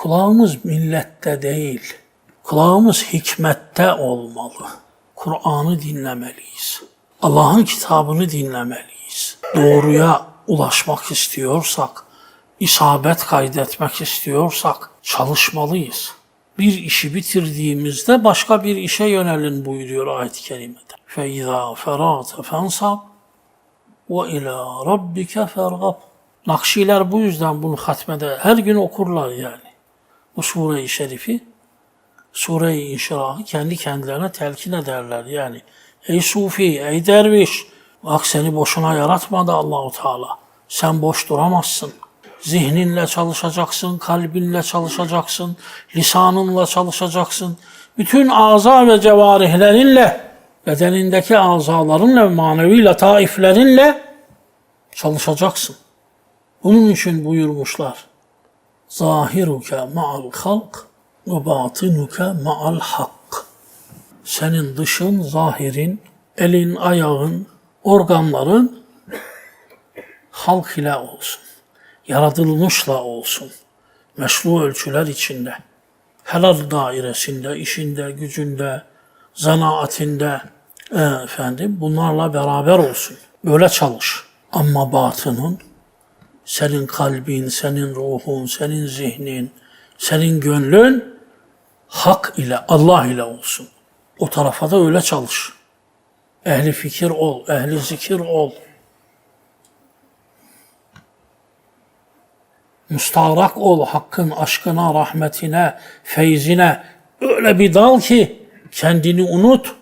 Kulağımız millette değil, kulağımız hikmette olmalı. Kur'an'ı dinlemeliyiz. Allah'ın kitabını dinlemeliyiz. Doğruya ulaşmak istiyorsak, isabet kaydetmek istiyorsak çalışmalıyız. Bir işi bitirdiğimizde başka bir işe yönelin buyuruyor ayet-i kerimede. فَاِذَا فَرَغْتَ فَانْصَبْ وَاِلَى رَبِّكَ فَارْغَبْ Nakşiler bu yüzden bunu hatmede her gün okurlar yani. Bu sure-i şerifi, sure-i inşirahı kendi kendilerine telkin ederler yani. Ey sufi, ey derviş, bak seni boşuna yaratmadı Allahu Teala. Sen boş duramazsın. Zihninle çalışacaksın, kalbinle çalışacaksın, lisanınla çalışacaksın. Bütün aza ve cevarihlerinle, bedenindeki azalarınla, manevi letaiflerinle çalışacaksın. Bunun için buyurmuşlar. Zahiruke ma'al halk ve batinuke ma'al hak. Senin dışın, zahirin, elin, ayağın, organların halk ile olsun. Yaratılmışla olsun. Meşru ölçüler içinde. Helal dairesinde, işinde, gücünde, zanaatinde, e, efendim bunlarla beraber olsun. Böyle çalış. Ama batının senin kalbin, senin ruhun, senin zihnin, senin gönlün hak ile, Allah ile olsun. O tarafa da öyle çalış. Ehli fikir ol, ehli zikir ol. Müstarak ol hakkın aşkına, rahmetine, feyzine. Öyle bir dal ki kendini unut.